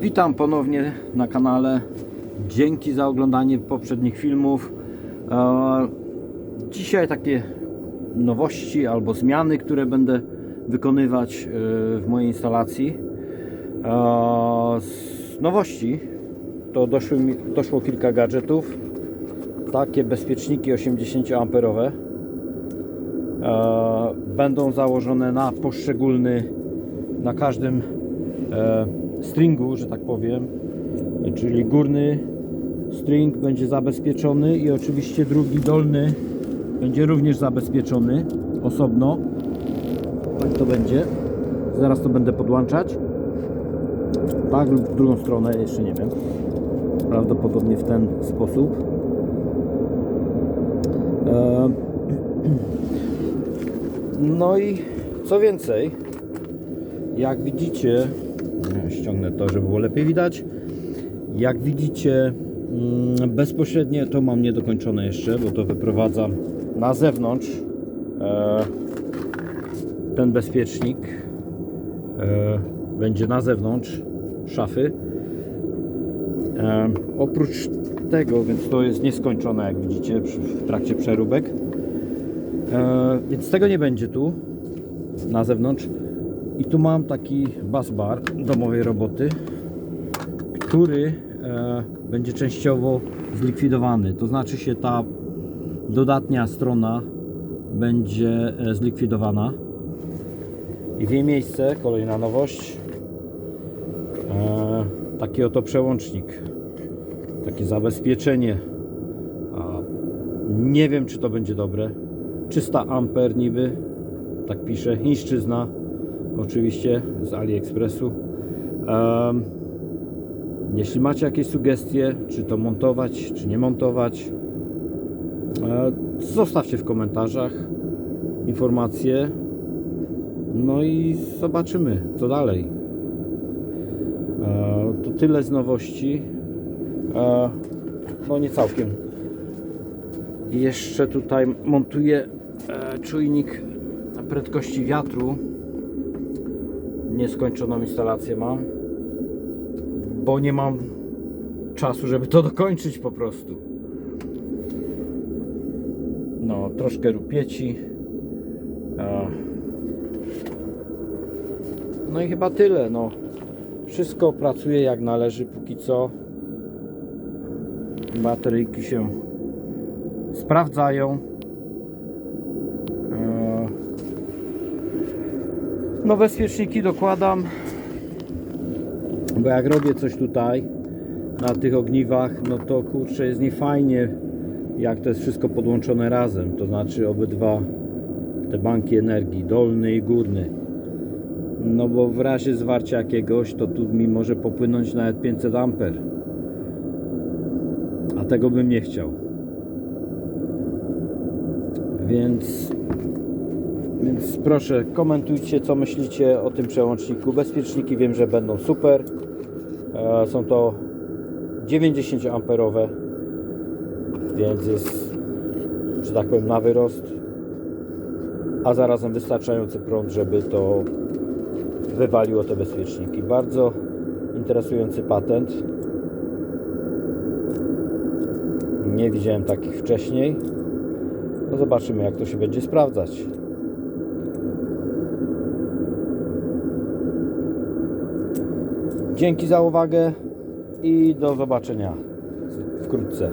Witam ponownie na kanale. Dzięki za oglądanie poprzednich filmów. E, Dzisiaj takie nowości albo zmiany, które będę wykonywać e, w mojej instalacji. E, Z nowości to doszły doszło kilka gadżetów. Takie bezpieczniki 80 amperowe e, będą założone na poszczególny, na każdym stringu, że tak powiem, czyli górny string będzie zabezpieczony i oczywiście drugi dolny będzie również zabezpieczony osobno. Tak to będzie. Zaraz to będę podłączać. Tak lub w drugą stronę, jeszcze nie wiem. Prawdopodobnie w ten sposób. E, No i co więcej, jak widzicie, ściągnę to, żeby było lepiej widać. Jak widzicie, mm, bezpośrednio to mam niedokończone jeszcze, bo to wyprowadzam na zewnątrz. E, Ten bezpiecznik e, będzie na zewnątrz szafy. E, Oprócz tego, więc to jest nieskończone, jak widzicie, w trakcie przeróbek. Więc tego nie będzie tu na zewnątrz. I tu mam taki bus bar domowej roboty, który e, będzie częściowo zlikwidowany. To znaczy się ta dodatnia strona będzie e, zlikwidowana. I w jej miejsce, kolejna nowość, e, taki oto przełącznik. Takie zabezpieczenie. A nie wiem, czy to będzie dobre. 300 amper niby, tak pisze, chińszczyzna, oczywiście z AliExpressu. Em, jeśli macie jakieś sugestie, czy to montować, czy nie montować, e, zostawcie w komentarzach informacje. No i zobaczymy, co dalej. E, to tyle z nowości. E, no nie całkiem. Jeszcze tutaj montuję czujnik prędkości wiatru. Nieskończoną instalację mam, bo nie mam czasu, żeby to dokończyć po prostu. No, troszkę rupieci. No i chyba tyle. No, wszystko pracuje jak należy póki co. Bateryjki się sprawdzają. No bezpieczniki dokładam, bo jak robię coś tutaj na tych ogniwach, no to kurczę jest niefajnie jak to jest wszystko podłączone razem, to znaczy obydwa te banki energii, dolny i górny. No bo w razie zwarcia jakiegoś, to tu mi może popłynąć nawet 500 amper. A tego bym nie chciał. Więc, więc proszę komentujcie co myślicie o tym przełączniku. Bezpieczniki wiem, że będą super. E, Są to 90 amperowe, więc jest, że tak powiem, na wyrost, a zarazem wystarczający prąd, żeby to wywaliło te bezpieczniki. Bardzo interesujący patent. Nie widziałem takich wcześniej. No zobaczymy jak to się będzie sprawdzać. Dzięki za uwagę i do zobaczenia wkrótce.